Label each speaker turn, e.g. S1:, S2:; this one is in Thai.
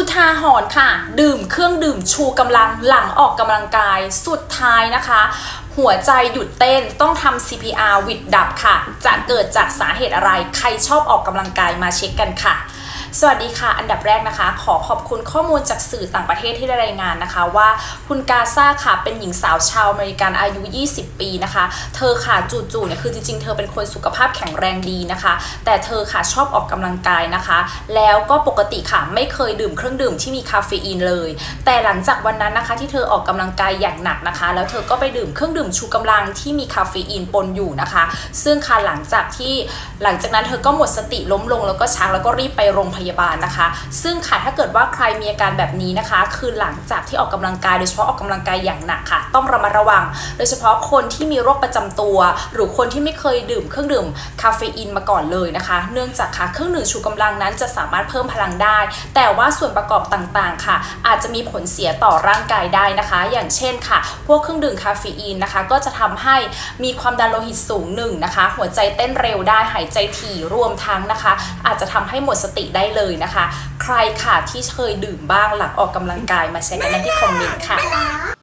S1: อุทาหรณ์ค่ะ ดื่มเครื่องดื่มชูกำลังหลังออกกำลังกายสุดท้ายนะคะ หัวใจหยุดเต้นต้องทำ CPR วิดดับค่ะ จะเกิดจากสาเหตุอะไรใครชอบออกกำลังกายมาเช็คกันค่ะ สวัสดีค่ะ อันดับแรกนะคะ ขอขอบคุณข้อมูลจากสื่อต่างประเทศที่ได้รายงานนะคะ ว่าคุณกาซาค่ะเป็นหญิงสาวชาวอเมริกันอายุ 20 ปีนะคะ เธอค่ะจู่ๆเนี่ยคือจริงๆ เธอเป็นคนสุขภาพแข็งแรงดีนะคะ แต่เธอค่ะชอบออกกำลังกายนะคะ แล้วก็ปกติค่ะไม่เคยดื่มเครื่องดื่มที่มีคาเฟอีนเลย แต่หลังจากวันนั้นนะคะที่เธอออกกำลังกายอย่างหนักนะคะ แล้วเธอก็ไปดื่มเครื่องดื่มชูกำลังที่มีคาเฟอีนปนอยู่นะคะ ซึ่งค่ะหลังจากที่หลังจากนั้นเธอก็หมดสติล้มลงแล้วก็ชักแล้วก็รีบไปโรงพยาบาลนะคะ ซึ่งค่ะถ้าเกิดว่าใครมีอาการแบบนี้นะคะ คือหลังจากที่ออกกำลังกายโดยเฉพาะออกกำลังกายอย่างหนักค่ะ ต้องระมัดระวัง โดยเฉพาะคนที่มีโรคประจำตัว หรือคนที่ไม่เคยดื่มเครื่องดื่มคาเฟอีนมาก่อนเลยนะคะ เนื่องจากค่ะเครื่องดื่มชูกำลังนั้นจะสามารถเพิ่มพลังได้ แต่ว่าส่วนประกอบต่างๆค่ะ อาจจะมีผลเสียต่อร่างกายได้นะคะ อย่างเช่นค่ะ พวกเครื่องดื่มคาเฟอีนนะคะ ก็จะทำให้มีความดันโลหิตสูงหนึ่งนะคะ หัวใจเต้นเร็วได้หายใจถี่รวมทั้งนะคะ อาจจะทำให้หมดสติได้เลยนะคะ ใครค่ะที่เคยดื่มบ้างหลังออกกำลังกายมาแชร์กันได้ที่คอมเมนต์ค่ะ